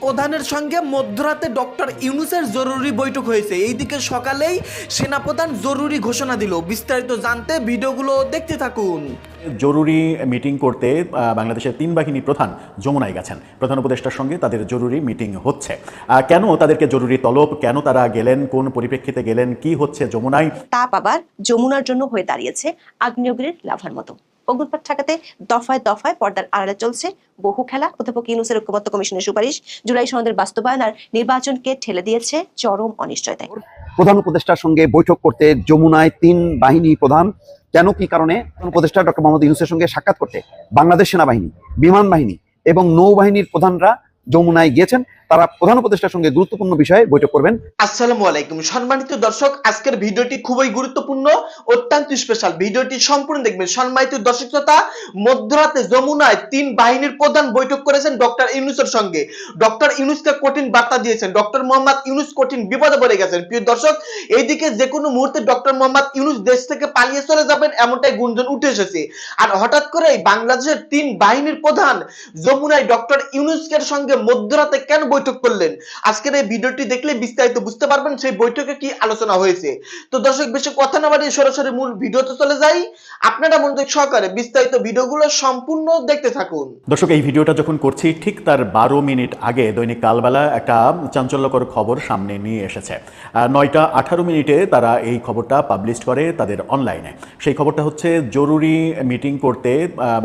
প্রধানের সঙ্গে মধ্যরাতে ডক্টর ইউনুসের জরুরি বৈঠক হয়েছে। এইদিকে সকালেই সেনাপ্রধান জরুরি ঘোষণা দিল। বিস্তারিত জানতে ভিডিওগুলো দেখতে থাকুন। জরুরি মিটিং করতে বাংলাদেশের তিন বাহিনী প্রধান যমুনায় গেছেন। প্রধান উপদেষ্টার সঙ্গে তাদের জরুরি মিটিং হচ্ছে। আহ, কেন তাদেরকে জরুরি তলব? কেন তারা গেলেন? কোন পরিপ্রেক্ষিতে গেলেন? কি হচ্ছে যমুনায়? তাপ আবার যমুনার জন্য হয়ে দাঁড়িয়েছে আগ্নেয়গিরির লাভার মতো। অগ্নুৎপাত ঠেকাতে দফায় দফায় পর্দার আড়ালে চলছে বহু খেলা। অধ্যাপক ইউনুসের ঐক্যমত্য কমিশনের সুপারিশ জুলাই সনদের বাস্তবায়ন আর নির্বাচনকে ঠেলে দিয়েছে চরম অনিশ্চয়তায়। প্রধান উপদেষ্টার সঙ্গে বৈঠক করতে যমুনায় তিন বাহিনী প্রধান। কেন, কি কারণে? উপদেষ্টা ডক্টর মোহাম্মদ ইউনুসের সঙ্গে সাক্ষাৎ করতে। বাংলাদেশ সেনাবাহিনী, বিমান বাহিনী এবং নৌবাহিনীর প্রধানরা যমুনায় গিয়েছেন। তারা প্রধান উপদেষ্টার সঙ্গে গুরুত্বপূর্ণ বিষয়ে বৈঠক করবেন। আসসালামু আলাইকুম। সম্মানিত দর্শক, আজকের ভিডিওটি খুবই গুরুত্বপূর্ণ, অত্যন্ত স্পেশাল ভিডিওটি সম্পূর্ণ দেখবেন। সম্মানিত দর্শক শ্রোতা, মধ্যরাতে যমুনায় তিন বাহিনীর প্রধান বৈঠক করেছেন ডক্টর ইউনুসের সঙ্গে। ডক্টর ইউনুসকে কঠিন বার্তা দিয়েছেন। ডক্টর মোহাম্মদ ইউনুস কঠিন বিপদে পড়ে গেছেন। প্রিয় দর্শক, এইদিকে যে কোনো মুহূর্তে ডক্টর মোহাম্মদ ইউনুস দেশ থেকে পালিয়ে চলে যাবেন এমনটাই গুঞ্জন উঠে এসেছে। আর হঠাৎ করে বাংলাদেশের তিন বাহিনীর প্রধান যমুনায় ডক্টর ইউনুসকের সঙ্গে মধ্যরাতে কেন বৈঠক করলেন। আজকের এই ভিডিওটি দেখলে বিস্তারিত বুঝতে পারবেন সেই বৈঠকে কি আলোচনা হয়েছে। তো দর্শক, বেশি কথা না বাড়িয়ে সরাসরি মূল ভিডিওতে চলে যাই। আপনারা মনোযোগ সহকারে বিস্তারিত ভিডিওগুলো সম্পূর্ণ দেখতে থাকুন। দর্শক, এই ভিডিওটা যখন করছি, ঠিক তার বারো মিনিট আগে দৈনিক কালবেলা একটা চাঞ্চল্যকর খবর সামনে নিয়ে এসেছে। নয়টা আঠারো মিনিটে তারা এই খবরটা পাবলিশ করে তাদের অনলাইনে। সেই খবরটা হচ্ছে, জরুরি মিটিং করতে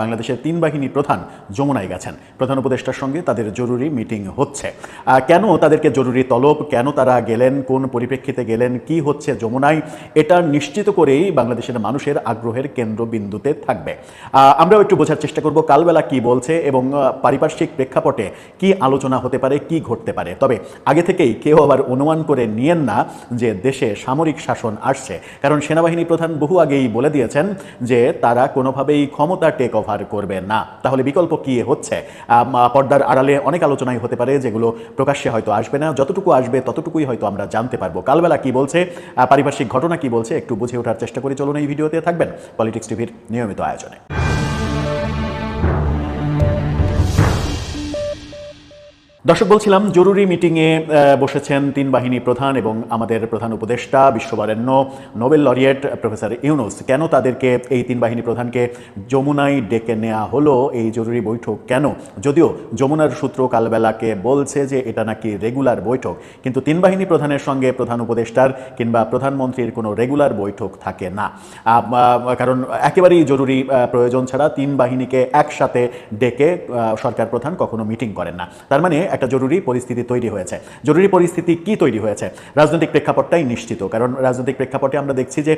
বাংলাদেশের তিন বাহিনী প্রধান যমুনায় গেছেন। প্রধান উপদেষ্টার সঙ্গে তাদের জরুরি মিটিং হচ্ছে। কেন তাদেরকে জরুরি তলব? কেন তারা গেলেন? কোন পরিপ্রেক্ষিতে গেলেন? কি হচ্ছে যমুনায়? এটা নিশ্চিত করেই বাংলাদেশের মানুষের আগ্রহের কেন্দ্রবিন্দুতে থাকবে। আমরাও একটু বোঝার চেষ্টা করব কালবেলা কি বলছে এবং পারিপার্শ্বিক প্রেক্ষাপটে কি আলোচনা হতে পারে, কি ঘটতে পারে। তবে আগে থেকেই কেউ আবার অনুমান করে নিয়েন না যে দেশে সামরিক শাসন আসছে। কারণ সেনাবাহিনী প্রধান বহু আগেই বলে দিয়েছেন যে তারা কোনোভাবেই ক্ষমতা টেক ওভার করবে না। তাহলে বিকল্প কি হচ্ছে? পর্দার আড়ালে অনেক আলোচনাই হতে পারে যেগুলো প্রকাশ্যে হয়তো আসবে না। যতটুকু আসবে, ততটুকুই হয়তো আমরা জানতে পারব। কালবেলা কি বলছে পারিপার্শ্বিক ঘটনা কি বলছে, একটু বুঝে ওঠার চেষ্টা করে চলুন এই ভিডিওতে থাকবেন। পলিটিক্স টিভির নিয়মিত আয়োজনে। দর্শক, বলছিলাম জরুরি মিটিংয়ে বসেছেন তিন বাহিনী প্রধান এবং আমাদের প্রধান উপদেষ্টা, বিশ্ববরেণ্য নোবেল লরিয়েট প্রফেসর ইউনুস। কেন তাদেরকে, এই তিন বাহিনী প্রধানকে যমুনায় ডেকে নেওয়া হলো? এই জরুরি বৈঠক কেন? যদিও যমুনার সূত্র কালবেলাকে বলছে যে এটা নাকি রেগুলার বৈঠক, কিন্তু তিন বাহিনী প্রধানের সঙ্গে প্রধান উপদেষ্টার কিংবা প্রধানমন্ত্রীর কোনো রেগুলার বৈঠক থাকে না। কারণ একেবারেই জরুরি প্রয়োজন ছাড়া তিন বাহিনীকে একসাথে ডেকে সরকার প্রধান কখনো মিটিং করেন না। তার মানে একটা জরুরি পরিস্থিতি তৈরি হয়েছে। জরুরি পরিস্থিতি কি তৈরি হয়েছে? রাজনৈতিক প্রেক্ষাপটটাই নিশ্চিত, কারণ রাজনৈতিক প্রেক্ষাপটে আমরা দেখছি যে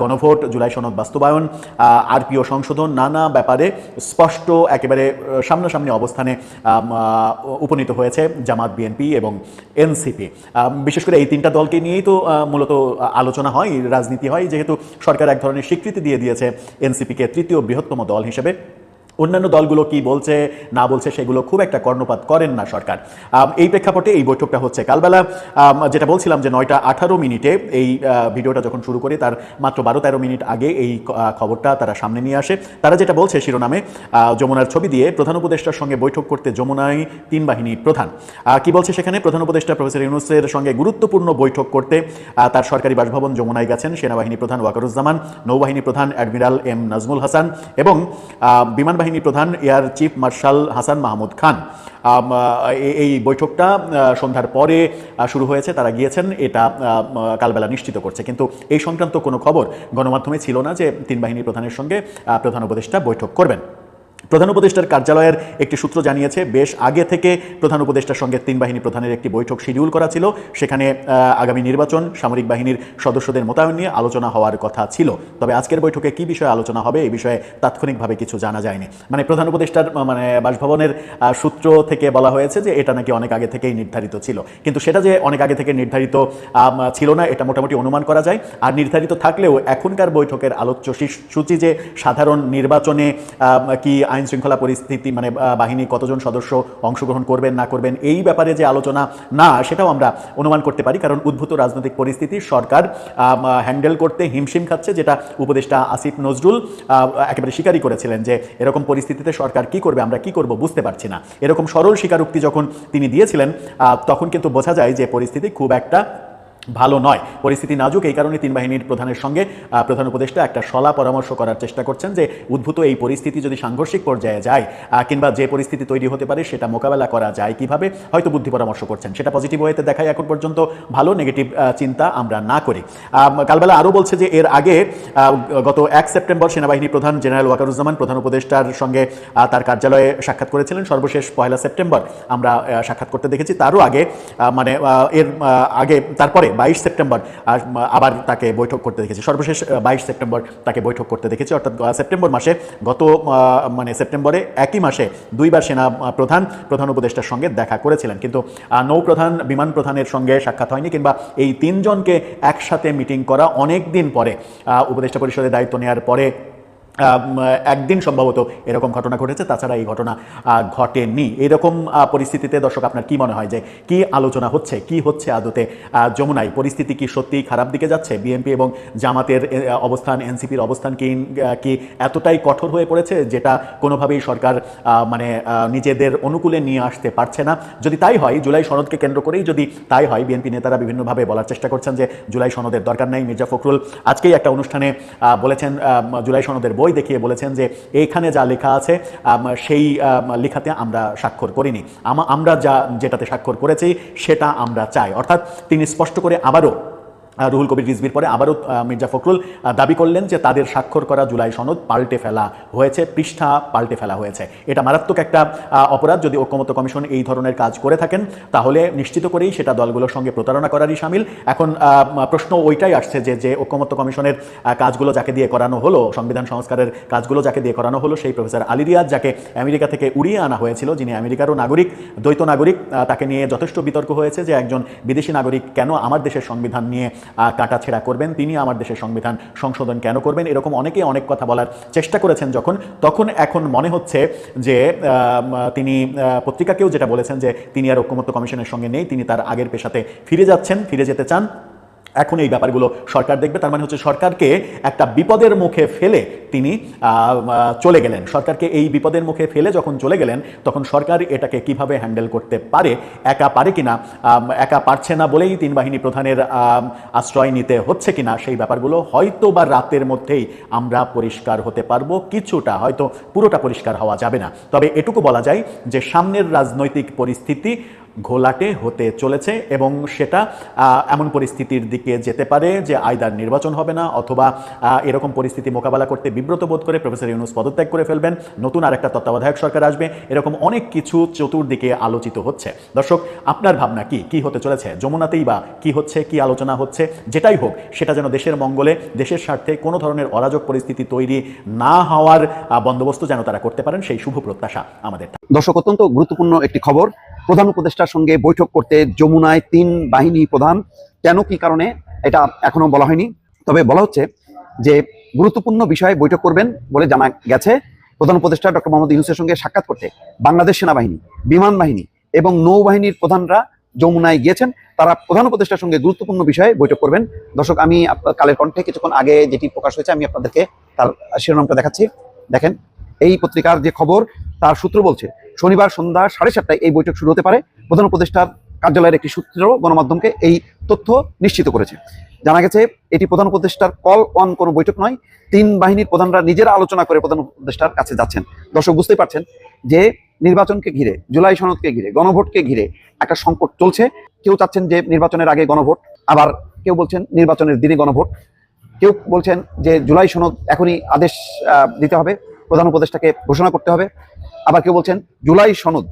গণভোট, জুলাই সনদ বাস্তবায়ন আরপিও সংশোধন নানা ব্যাপারে স্পষ্ট একেবারে সামনাসামনি অবস্থানে উপনীত হয়েছে জামাত, বিএনপি এবং এনসিপি। বিশেষ করে এই তিনটা দলকে নিয়েই তো মূলত আলোচনা হয়, রাজনীতি হয়। যেহেতু সরকার এক ধরনের স্বীকৃতি দিয়ে দিয়েছে এনসিপিকে তৃতীয় বৃহত্তম দল হিসেবে অন্যান্য দলগুলো কি বলছে, না বলছে, সেগুলো খুব একটা কর্ণপাত করেন না সরকার। এই প্রেক্ষাপটে এই বৈঠকটা হচ্ছে কালবেলা। যেটা বলছিলাম যে নয়টা আঠারো মিনিটে এই ভিডিওটা যখন শুরু করি, তার মাত্র বারো তেরো মিনিট আগে এই খবরটা তারা সামনে নিয়ে আসে। তারা যেটা বলছে শিরোনামে যমুনার ছবি দিয়ে প্রধান উপদেষ্টার সঙ্গে বৈঠক করতে যমুনায় তিন বাহিনী প্রধান। কি বলছে সেখানে? প্রধান উপদেষ্টা প্রফেসর ইউনুসের সঙ্গে গুরুত্বপূর্ণ বৈঠক করতে তার সরকারি বাসভবন যমুনায় গেছেন সেনাবাহিনী প্রধান ওয়াকারুজ্জামান, নৌবাহিনী প্রধান অ্যাডমিরাল এম নাজমুল হাসান এবং বিমান বাহিনী প্রধান air chief marshal Hasan Mahmud Khan. এই বৈঠকটা সন্ধ্যার পরে শুরু হয়েছে, তারা গিয়েছেন, এটা কালবেলা নিশ্চিত করছে। কিন্তু এই সংক্রান্ত কোনো খবর গণমাধ্যমে ছিল না যে তিন বাহিনী প্রধানের সঙ্গে প্রধান উপদেষ্টা বৈঠক করবেন। প্রধান উপদেষ্টার কার্যালয়ের একটি সূত্র জানিয়েছে, বেশ আগে থেকে প্রধান উপদেষ্টার সঙ্গে তিন বাহিনী প্রধানের একটি বৈঠক শিডিউল করা ছিল। সেখানে আগামী নির্বাচন, সামরিক বাহিনীর সদস্যদের মোতায়েন নিয়ে আলোচনা হওয়ার কথা ছিল। তবে আজকের বৈঠকে কি বিষয়ে আলোচনা হবে এই বিষয়ে তাৎক্ষণিকভাবে কিছু জানা যায়নি। মানে প্রধান উপদেষ্টার মানে বাসভবনের সূত্র থেকে বলা হয়েছে যে এটা নাকি অনেক আগে থেকেই নির্ধারিত ছিল। কিন্তু সেটা যে অনেক আগে থেকে নির্ধারিত ছিল না, এটা মোটামুটি অনুমান করা যায়। আর নির্ধারিত থাকলেও এখনকার বৈঠকের আলোচ্য সূচি যে সাধারণ নির্বাচনে কি আইন আইন শৃঙ্খলা পরিস্থিতি মানে বাহিনী কতজন সদস্য অংশগ্রহণ করবেন, না করবেন, এই ব্যাপারে যে আলোচনা না, সেটাও আমরা অনুমান করতে পারি। কারণ উদ্ভূত রাজনৈতিক পরিস্থিতি, সরকার হ্যান্ডেল করতে হিমশিম খাচ্ছে, যেটা উপদেষ্টা আসিফ নজরুল একেবারে স্বীকারই করেছিলেন যে, এরকম পরিস্থিতিতে সরকার কি করবে, আমরা কি করব বুঝতে পারছি না। এরকম সরল স্বীকারোক্তি যখন তিনি দিয়েছিলেন তখন কিন্তু বোঝা যায় যে, পরিস্থিতি খুব একটা ভালো নয়। পরিস্থিতি নাজুক, এই কারণে তিন বাহিনীর প্রধানের সঙ্গে প্রধান উপদেষ্টা একটা সলা পরামর্শ করার চেষ্টা করছেন যে উদ্ভূত এই পরিস্থিতি যদি সাংঘর্ষিক পর্যায়ে যায় কিংবা যে পরিস্থিতি তৈরি হতে পারে সেটা মোকাবেলা করা যায় কীভাবে, হয়তো বুদ্ধি পরামর্শ করছেন। সেটা পজিটিভ ওয়েতে দেখায় এখন পর্যন্ত ভালো নেগেটিভ চিন্তা আমরা না করি। কালবেলা আরও বলছে যে এর আগে গত এক সেপ্টেম্বর সেনাবাহিনী প্রধান জেনারেল ওয়াকারুজ্জামান প্রধান উপদেষ্টার সঙ্গে তার কার্যালয়ে সাক্ষাৎ করেছিলেন। সর্বশেষ পয়লা সেপ্টেম্বর আমরা সাক্ষাৎ করতে দেখেছি। তারও আগে মানে এর আগে, তারপরে বাইশ সেপ্টেম্বর আবার তাকে বৈঠক করতে দেখেছি। সর্বশেষ বাইশ সেপ্টেম্বর তাকে বৈঠক করতে দেখেছি, অর্থাৎ সেপ্টেম্বর মাসে, গত মানে সেপ্টেম্বরে একই মাসে দুইবার সেনা প্রধান প্রধান উপদেষ্টার সঙ্গে দেখা করেছিলেন। কিন্তু নৌপ্রধান, বিমান প্রধানের সঙ্গে সাক্ষাৎ হয়নি কিংবা এই তিনজনকে একসাথে মিটিং করা অনেক দিন পরে উপদেষ্টা পরিষদের দায়িত্ব নেওয়ার পরে একদিন সম্ভবত এরকম ঘটনা ঘটেছে, তাছাড়া এই ঘটনা ঘটেনি। এরকম পরিস্থিতিতে দর্শক আপনার কি মনে হয় যে কি আলোচনা হচ্ছে, কি হচ্ছে আদতে? যমুনায় পরিস্থিতি কি সত্যিই খারাপ দিকে যাচ্ছে? বিএনপি এবং জামাতের অবস্থান, এনসিপির অবস্থান কি কি এতটাই কঠোর হয়ে পড়েছে যেটা কোনোভাবেই সরকার মানে নিজেদের অনুকূলে নিয়ে আসতে পারছে না? যদি তাই হয়, জুলাই সনদকে কেন্দ্র করেই যদি তাই হয়, বিএনপি নেতারা বিভিন্নভাবে বলার চেষ্টা করছেন যে জুলাই সনদের দরকার নাই। মির্জা ফখরুল আজকেই একটা অনুষ্ঠানে বলেছেন জুলাই সনদের বই দেখিয়ে বলেছেন যে এইখানে যা লেখা আছে সেই লেখাতে আমরা স্বাক্ষর করিনি। আমা- আমরা যা, যেটাতে স্বাক্ষর করেছি, সেটা আমরা চাই। অর্থাৎ তিনি স্পষ্ট করে আবারও রুহুল কবির রিজবির পরে আবারও মির্জা ফখরুল দাবি করলেন যে তাদের স্বাক্ষর করা জুলাই সনদ পাল্টে ফেলা হয়েছে, পৃষ্ঠা পাল্টে ফেলা হয়েছে। এটা মারাত্মক একটা অপরাধ। যদি ঐক্যমত্য কমিশন এই ধরনের কাজ করে থাকেন, তাহলে নিশ্চিত করেই সেটা দলগুলোর সঙ্গে প্রতারণা করারই সামিল। এখন প্রশ্ন ওইটাই আসছে যে যে ঐক্যমত্য কমিশনের কাজগুলো যাকে দিয়ে করানো হলো, সংবিধান সংস্কারের কাজগুলো যাকে দিয়ে করানো হলো, সেই প্রফেসর আলী রিয়াজ, যাকে আমেরিকা থেকে উড়িয়ে আনা হয়েছিল, যিনি আমেরিকারও নাগরিক, দ্বৈত নাগরিক তাকে নিয়ে যথেষ্ট বিতর্ক হয়েছে যে একজন বিদেশি নাগরিক কেন আমার দেশের সংবিধান নিয়ে কাটাছেঁড়া করবেন, তিনি আমার দেশের সংবিধান সংশোধন কেন করবেন? এরকম অনেকে অনেক কথা বলার চেষ্টা করেছেন যখন, তখন এখন মনে হচ্ছে যে তিনি পত্রিকাকেও যেটা বলেছেন যে, তিনি আর ঐক্যমত্য কমিশনের সঙ্গে নেই, তিনি তার আগের পেশাতে ফিরে যাচ্ছেন, ফিরে যেতে চান। এখন এই ব্যাপারগুলো সরকার দেখবে, তার মানে হচ্ছে সরকারকে একটা বিপদের মুখে ফেলে তিনি চলে গেলেন। সরকারকে এই বিপদের মুখে ফেলে যখন চলে গেলেন, তখন সরকার এটাকে কীভাবে হ্যান্ডেল করতে পারে, একা পারে কিনা একা পারছে না বলেই তিন বাহিনী প্রধানের আশ্রয় নিতে হচ্ছে কিনা, সেই ব্যাপারগুলো হয়তো বা রাতের মধ্যেই আমরা পরিষ্কার হতে পারব, কিছুটা হয়তো পুরোটা পরিষ্কার হওয়া যাবে না। তবে এটুকু বলা যায় যে সামনের রাজনৈতিক পরিস্থিতি ঘোলাটে হতে চলেছে এবং সেটা এমন পরিস্থিতির দিকে যেতে পারে যে আয়দার নির্বাচন হবে না অথবা এরকম পরিস্থিতি মোকাবেলা করতে বিব্রত বোধ করে প্রফেসর ইউনুস পদত্যাগ করে ফেলবেন। নতুন আর একটা তত্ত্বাবধায়ক সরকার আসবে। এরকম অনেক কিছু চতুর্দিকে আলোচিত হচ্ছে। দর্শক, আপনার ভাবনা কি? কি হতে চলেছে? যমুনাতেই বা কি হচ্ছে? কি আলোচনা হচ্ছে? যেটাই হোক, সেটা যেন দেশের মঙ্গলে, দেশের স্বার্থে কোনো ধরনের অরাজক পরিস্থিতি তৈরি না হওয়ার বন্দোবস্ত যেন তারা করতে পারেন, সেই শুভ প্রত্যাশা আমাদের দর্শক, অত্যন্ত গুরুত্বপূর্ণ একটি খবর। প্রধান উপদেষ্টার সঙ্গে বৈঠক করতে যমুনায় তিন বাহিনী প্রধান। কেন, কি কারণে, এটা এখনও বলা হয়নি। তবে বলা হচ্ছে যে, গুরুত্বপূর্ণ বিষয়ে বৈঠক করবেন বলে জানা গেছে। প্রধান উপদেষ্টা ডক্টর মোহাম্মদ ইউনুসের সঙ্গে সাক্ষাৎ করতে বাংলাদেশ সেনাবাহিনী, বিমান বাহিনী এবং নৌবাহিনীর প্রধানরা যমুনায় গিয়েছেন। তারা প্রধান উপদেষ্টার সঙ্গে গুরুত্বপূর্ণ বিষয়ে বৈঠক করবেন। দর্শক, আমি কালের কণ্ঠে কিছুক্ষণ আগে যেটি প্রকাশ হয়েছে, আমি আপনাদেরকে তার শিরোনামটা দেখাচ্ছি। দেখেন, এই পত্রিকার যে খবর, তার সূত্র বলছে শনিবার সন্ধ্যা সাড়ে সাতটায় এই বৈঠক শুরু হতে পারে। প্রধান উপদেষ্টার কার্যালয়ের একটি সূত্র গণমাধ্যমকে এই তথ্য নিশ্চিত করেছে। জানা গেছে, এটি প্রধান উপদেষ্টার কল অন কোনো বৈঠক নয়, তিন বাহিনীর প্রধানরা নিজেরা আলোচনা করে প্রধান উপদেষ্টার কাছে যাচ্ছেন। দর্শক, বুঝতেই পারছেন যে নির্বাচনকে ঘিরে, জুলাই সনদকে ঘিরে, গণভোটকে ঘিরে একটা সংকট চলছে। কেউ চাচ্ছেন যে নির্বাচনের আগে গণভোট, আবার কেউ বলছেন নির্বাচনের দিনে গণভোট। কেউ বলছেন যে জুলাই সনদ এখনই আদেশ দিতে হবে। প্রধান উপদেষ্টাকে ঘোষণা করতে হবে। আবার কেউ বলছেন জুলাই সনদ,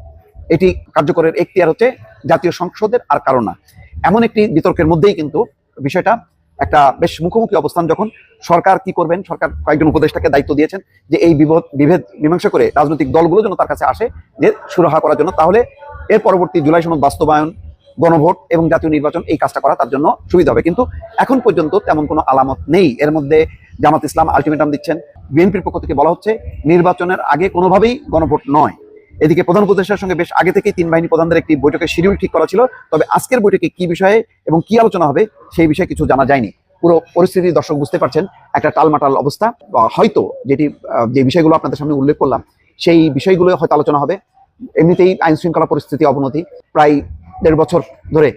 এটি কার্যকরের এখতিয়ার হচ্ছে জাতীয় সংসদের আর কারণ না। এমন একটি বিতর্কের মধ্যেই কিন্তু বিষয়টা একটা বেশ মুখোমুখি অবস্থান যখন সরকার কি করবেন, সরকার কয়েকজন উপদেষ্টাকে দায়িত্ব দিয়েছেন যে এই বিভেদ বিভেদ মীমাংসা করে রাজনৈতিক দলগুলো যেন তার কাছে আসে যে সুরাহা করার জন্য। তাহলে এর পরবর্তী জুলাই সনদ বাস্তবায়ন, গণভোট এবং জাতীয় নির্বাচন এই কাজটা করা তার জন্য সুবিধা হবে। কিন্তু এখন পর্যন্ত তেমন কোনো আলামত নেই। এর মধ্যে জামাত ইসলাম আলটিমেটাম দিচ্ছেন। বিএনপির পক্ষ থেকে বলা হচ্ছে, নির্বাচনের আগে কোনোভাবেই গণভোট নয়। এদিকে প্রধান উপদেষ্টার সঙ্গে বেশ আগে থেকেই তিন বাহিনী প্রধানদের একটি বৈঠকের শিডিউল ঠিক করা ছিল। তবে আজকের বৈঠকে কি বিষয়ে এবং কি আলোচনা হবে, সেই বিষয়ে কিছু জানা যায়নি। পুরো পরিস্থিতি দর্শক বুঝতে পারছেন, একটা টালমাটাল অবস্থা। হয়তো যেটি যে বিষয়গুলো আপনাদের সামনে উল্লেখ করলাম, সেই বিষয়গুলো হয়তো আলোচনা হবে। এমনিতেই আইন শৃঙ্খলা পরিস্থিতি অবনতি। প্রায় দেড় বছর ধরে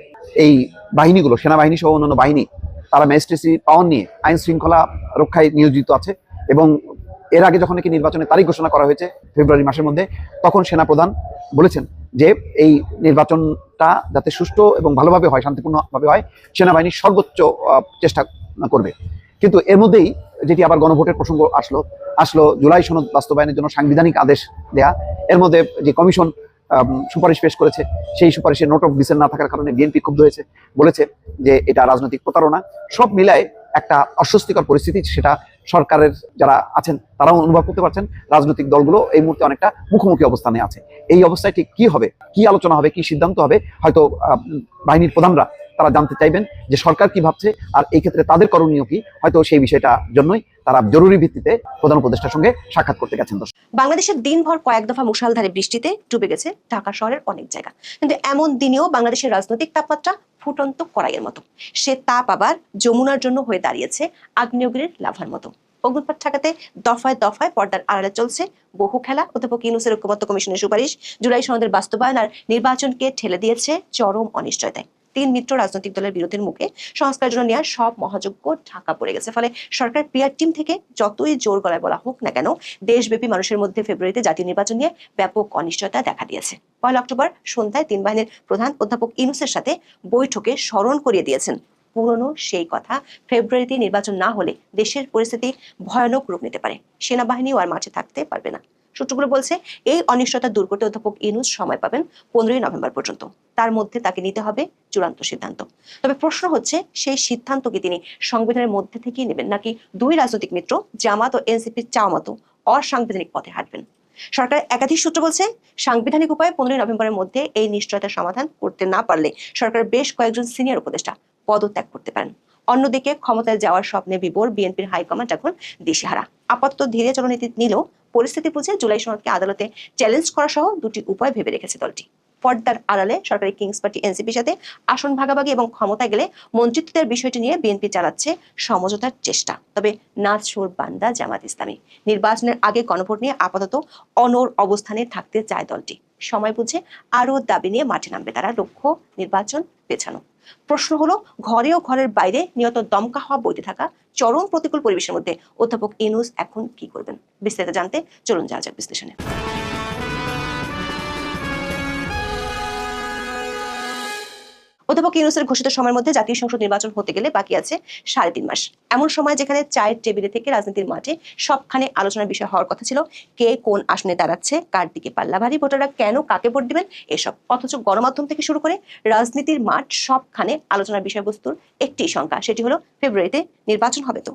এই বাহিনীগুলো সেনাবাহিনী সহ অন্যান্য বাহিনী, তারা ম্যাজিস্ট্রেসি পাওয়ার নিয়ে আইন শৃঙ্খলা রক্ষায় নিয়োজিত আছে। এবং এর আগে যখন নাকি নির্বাচনের তারিখ ঘোষণা করা হয়েছে ফেব্রুয়ারি মাসের মধ্যে, তখন সেনাপ্রধান বলেছেন যে এই নির্বাচনটা যাতে সুষ্ঠু এবং ভালোভাবে হয়, শান্তিপূর্ণভাবে হয়, সেনাবাহিনী সর্বোচ্চ চেষ্টা করবে। কিন্তু এর মধ্যেই যেটি আবার গণভোটের প্রসঙ্গ আসলো আসলো জুলাই সনদ বাস্তবায়নের জন্য সাংবিধানিক আদেশ দেয়া। এর মধ্যে যে কমিশন সুপারিশ পেশ করেছে, সেই সুপারিশে নোট অফ ডিসেন্ট না থাকার কারণে বিএনপি ক্ষুব্ধ হয়েছে, বলেছে যে এটা রাজনৈতিক প্রতারণা। সব মিলায় একটা অস্বস্তিকর পরিস্থিতি, সেটা সরকারের যারা আছেন, তারাও অনুভব করতে পারছেন, রাজনৈতিক দলগুলো এই মুহূর্তে অনেকটা মুখোমুখি অবস্থানে আছে। এই অবস্থায় ঠিক কি হবে, কি আলোচনা হবে, কি সিদ্ধান্ত হবে, হয়তো বাহিনীর প্রধানরা তারা জানতে চাইবেন যে সরকার কি ভাবছে, আর এই ক্ষেত্রে তাদের করণীয় কি, হয়তো সেই বিষয়টা জন্যই তারা জরুরি ভিত্তিতে প্রধান উপদেষ্টার সঙ্গে সাক্ষাৎ করতে গেছেন বাংলাদেশের দিনভর কয়েক দফা মুষলধারে বৃষ্টিতে ডুবে গেছে ঢাকা শহরের অনেক জায়গা। কিন্তু এমন দিনেও বাংলাদেশের রাজনৈতিক তাপমাত্রা ফুটন্ত কড়াইয়ের মতো। সে তাপ আবার যমুনার জন্য হয়ে দাঁড়িয়েছে আগ্নেয়গিরির লাভার মতো। অগ্নুৎপাত ঠেকাতে দফায় দফায় পর্দার আড়ালে চলছে বহু খেলা। অধ্যাপক ইউনুসের ঐক্যমত্য কমিশনের সুপারিশ জুলাই সনদের বাস্তবায়ন আর নির্বাচনকে ঠেলে দিয়েছে চরম অনিশ্চয়তায়। তিন মিত্র রাজনৈতিক দলের বিরোধের মুখে সংস্কারের জন্য নেওয়া সব মহাযজ্ঞ ঢাকা পড়ে গেছে। ফলে সরকার পিয়ার টিম থেকে যতই জোর গলায় বলা হোক না কেন, দেশব্যাপী মানুষের মধ্যে ফেব্রুয়ারিতে জাতীয় নির্বাচন নিয়ে ব্যাপক অনিশ্চয়তা দেখা দিয়েছে। পয়লা অক্টোবর সন্ধ্যায় তিন বাহিনীর প্রধান অধ্যাপক ইনুসের সাথে বৈঠকে স্মরণ করিয়ে দিয়েছেন। পুরনো সেই কথা, ফেব্রুয়ারিতে নির্বাচন না হলে দেশের পরিস্থিতি ভয়ানক রূপ নিতে পারে। সেনাবাহিনীও আর মাঠে থাকতে পারবে না। সূত্রগুলো বলছে, এই অনিশ্চয়তা দূর করতে অধ্যাপক ইনুস সময় পাবেন পনেরোই নভেম্বর পর্যন্ত। তার মধ্যে তাকে নিতে হবে চূড়ান্ত সিদ্ধান্ত। তবে প্রশ্ন হচ্ছে, সেই সিদ্ধান্ত কি তিনি সংবিধানের মধ্যে থেকেই নেবেন, নাকি দুই রাজনৈতিক মিত্র, জামাত ও এনসিপির চাওয়া মতো অসাংবিধানিক পথে হাঁটবেন? সরকার একাধিক সূত্র বলছে, সাংবিধানিক উপায়ে পনেরোই নভেম্বরের মধ্যে এই নিশ্চয়তার সমাধান করতে না পারলে সরকার বেশ কয়েকজন সিনিয়র উপদেষ্টা পদত্যাগ করতে পারেন। অন্যদিকে ক্ষমতায় যাওয়ার স্বপ্নে বিভোর বিএনপির হাইকমান্ড এখন দিশেহারা। আপাতত ধীরে চলনীতি নিলেও পরিস্থিতি বুঝে জুলাই সনদকে আদালতে চ্যালেঞ্জ করা সহ দুটি উপায় ভেবে রেখেছে দলটি। পর্দার আড়ালে সরকারি কিংস পার্টি এনসিপির সাথে আসন ভাগাভাগি এবং ক্ষমতায় গেলে মন্ত্রিত্বের বিষয়টি নিয়ে বিএনপি চালাচ্ছে সমঝোতার চেষ্টা। তবে নাচ সুর বান্দা জামাত ইসলামী, নির্বাচনের আগে গণভোট নিয়ে আপাতত অনর অবস্থানে থাকতে চায় দলটি। সময় বুঝে আরও দাবি নিয়ে মাঠে নামবে তারা লক্ষ্য নির্বাচন পেছানো। প্রশ্ন হলো, ঘরে ও ঘরের বাইরে নিয়ত দমকা হওয়া বইতে থাকা চরম প্রতিকূল পরিবেশের মধ্যে অধ্যাপক ইনুস এখন কি করবেন? বিস্তারিত জানতে চলুন যাওয়া যাক বিশ্লেষণে। অধ্যাপক ইউনুসের ঘোষিত সময়ের মধ্যে জাতীয় সংসদ নির্বাচন হতে গেলে বাকি আছে সাড়ে তিন মাস। এমন সময় যেখানে চায়ের টেবিলে থেকে রাজনীতির মাঠে সবখানে আলোচনার বিষয় হওয়ার কথা ছিল, কে কোন আসনে দাঁড়াচ্ছে, কার দিকে পাল্লা ভারী, ভোটাররা কেন কাকে ভোট দিবেন এসব। অথচ গণমাধ্যম থেকে শুরু করে রাজনীতির মাঠ সবখানে আলোচনার বিষয়বস্তুর একটি সংখ্যা, সেটি হলো ফেব্রুয়ারিতে নির্বাচন হবে তো।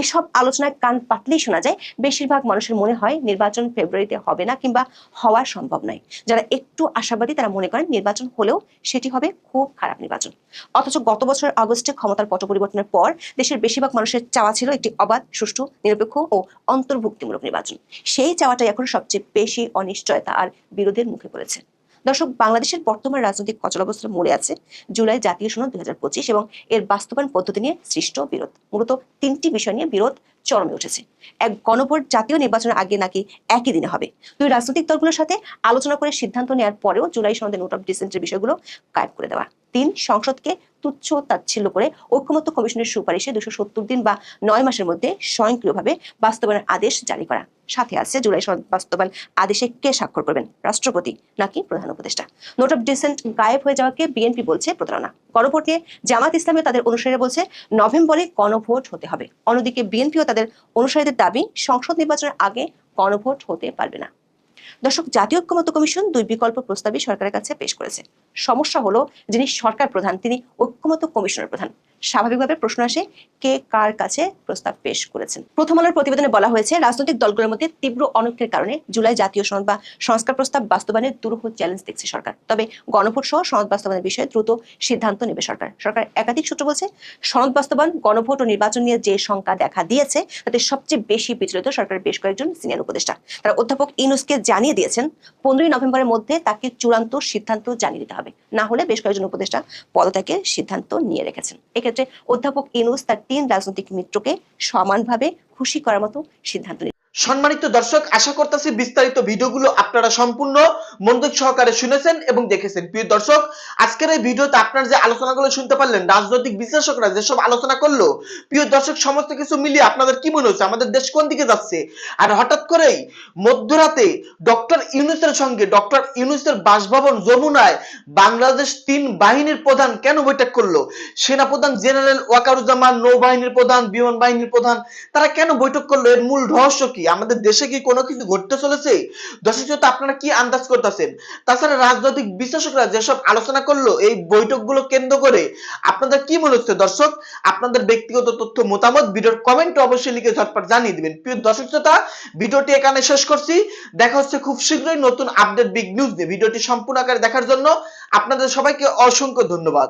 এসব আলোচনায় কান পাতলেই শোনা যায়, বেশিরভাগ মানুষের মনে হয় নির্বাচন ফেব্রুয়ারিতে হবে না কিংবা হওয়া সম্ভব নয়। যারা একটু আশাবাদী তারা মনে করেন নির্বাচন হলেও সেটি হবে খুব খারাপ নির্বাচন। অথচ গত বছর আগস্টে ক্ষমতার পট পরিবর্তনের পর দেশের বেশিরভাগ মানুষের চাওয়া ছিল একটি অবাধ, সুষ্ঠু, নিরপেক্ষ ও অন্তর্ভুক্তিমূলক নির্বাচন। সেই চাওয়াটাই এখন সবচেয়ে বেশি অনিশ্চয়তা আর বিরোধের মুখে পড়েছে। দর্শক, বাংলাদেশের বর্তমান রাজনৈতিক অচলাবস্থার মূলে আছে জুলাই জাতীয় সনদ দুই এবং এর বাস্তবায়ন পদ্ধতি নিয়ে সৃষ্ট বিরোধ। মূলত তিনটি বিষয় নিয়ে বিরোধ চরমে উঠেছে। এক গণভোট জাতীয় নির্বাচনের আগে নাকি একই দিনে হবে? দুই রাজনৈতিক দলগুলোর সাথে আলোচনা করে সিদ্ধান্ত নেওয়ার পরেও জুলাই সনদের নোট অফ ডিসেন্টের বিষয়গুলো গায়েব করে দেওয়া। তিন সংসদকে তুচ্ছ তাচ্ছিল্য করে ঐক্যমত্য কমিশনের সুপারিশে দুশো সত্তর দিন বা নয় মাসের মধ্যে স্বয়ংক্রিয়ভাবে বাস্তবায়নের আদেশ জারি করা। সাথে আছে জুলাই বাস্তবায়ন আদেশে কে স্বাক্ষর করবেন? রাষ্ট্রপতি নাকি প্রধান উপদেষ্টা? নোট অফ ডিসেন্ট গায়েব হয়ে যাওয়াকে বিএনপি বলছে প্রতারণা। গণভোট নিয়ে জামাত ইসলামে তাদের অনুসারীরা বলছে নভেম্বরে গণভোট হতে হবে। অন্যদিকে বিএনপিও তাদের অনুসারীদের দাবি সংসদ নির্বাচনের আগে গণভোট হতে পারবে না। দর্শক, জাতীয় ঐক্যমত্য কমিশন দুই বিকল্প প্রস্তাবই সরকারের কাছে পেশ করেছে। সমস্যা হলো, যিনি সরকার প্রধান, তিনি ঐক্যমত্য কমিশনের প্রধান। স্বাভাবিকভাবে প্রশ্ন আসে, কে কার কাছে প্রস্তাব পেশ করেছেন। প্রথম আলোর প্রতিবেদনে বলা হয়েছে, রাজনৈতিক দলগুলোর মধ্যে তীব্র অনৈক্যের কারণে জুলাই জাতীয় সনদ বা সংস্কার প্রস্তাব বাস্তবায়নের দুরূহ চ্যালেঞ্জ দেখছে সরকার। তবে গণভোট সহ সনদ বাস্তবায়নের বিষয়ে দ্রুত সিদ্ধান্ত নেবে সরকার। সরকার একাধিক সূত্র বলছে সনদ বাস্তবায়ন, গণভোট ও নির্বাচন নিয়ে যে শঙ্কা দেখা দিয়েছে, তাতে সবচেয়ে বেশি বিচলিত সরকারের বেশ কয়েকজন সিনিয়র উপদেষ্টা। তারা অধ্যাপক ইনুসকে জানিয়ে দিয়েছেন, পনেরোই নভেম্বরের মধ্যে তাকে চূড়ান্ত সিদ্ধান্ত জানিয়ে দিতে হবে। না হলে বেশ কয়েকজন উপদেষ্টা পদত্যাগের সিদ্ধান্ত নিয়ে রেখেছেন। এক্ষেত্রে অধ্যাপক ইনুস তার তিন রাজনৈতিক মিত্রকে সমানভাবে খুশি করার মতো সিদ্ধান্ত। সম্মানিত দর্শক, আশা করতেছি বিস্তারিত ভিডিওগুলো আপনারা সম্পূর্ণ মনোযোগ সহকারে শুনেছেন এবং দেখেছেন। প্রিয় দর্শক, আজকের এই ভিডিওতে আপনারা যে আলোচনাগুলো শুনতে পারলেন, রাজনৈতিক বিশ্লেষকরা যেসব আলোচনা করল, প্রিয় দর্শক, সমস্ত কিছু মিলিয়ে আপনাদের কি মনে হচ্ছে? আমাদের দেশ কোন দিকে যাচ্ছে? আর হঠাৎ করেই মধ্যরাতে ডক্টর ইউনুসের সঙ্গে, ডক্টর ইউনুসের বাসভবন যমুনায় বাংলাদেশ তিন বাহিনীর প্রধান কেন বৈঠক করল? সেনাপ্রধান জেনারেল ওয়াকারুজ্জামান, নৌবাহিনীর প্রধান বিমান বাহিনীর প্রধান, তারা কেন বৈঠক করল? এর মূল রহস্য কি? আমাদের দেশে কি কোনো কিছু ঘটতে চলেছে? দর্শক আপনারা কি আন্দাজ করতেছেন? তাছাড়া রাজনৈতিক বিশ্লেষকরা যেসব আলোচনা করল, এই বৈঠকগুলো কেন্দ্র করে আপনাদের কি মনে হচ্ছে দর্শক? আপনাদের ব্যক্তিগত তথ্য, মতামত ভিডিওর কমেন্ট অবশ্যই লিখে ঝটপট জানিয়ে দিবেন। প্রিয় দর্শক শ্রোতা, ভিডিওটি এখানে শেষ করছি। দেখা হচ্ছে খুব শীঘ্রই নতুন আপডেট বিগ নিউজ নিয়ে। ভিডিওটি সম্পূর্ণ আকারে দেখার জন্য আপনাদের সবাইকে অসংখ্য ধন্যবাদ।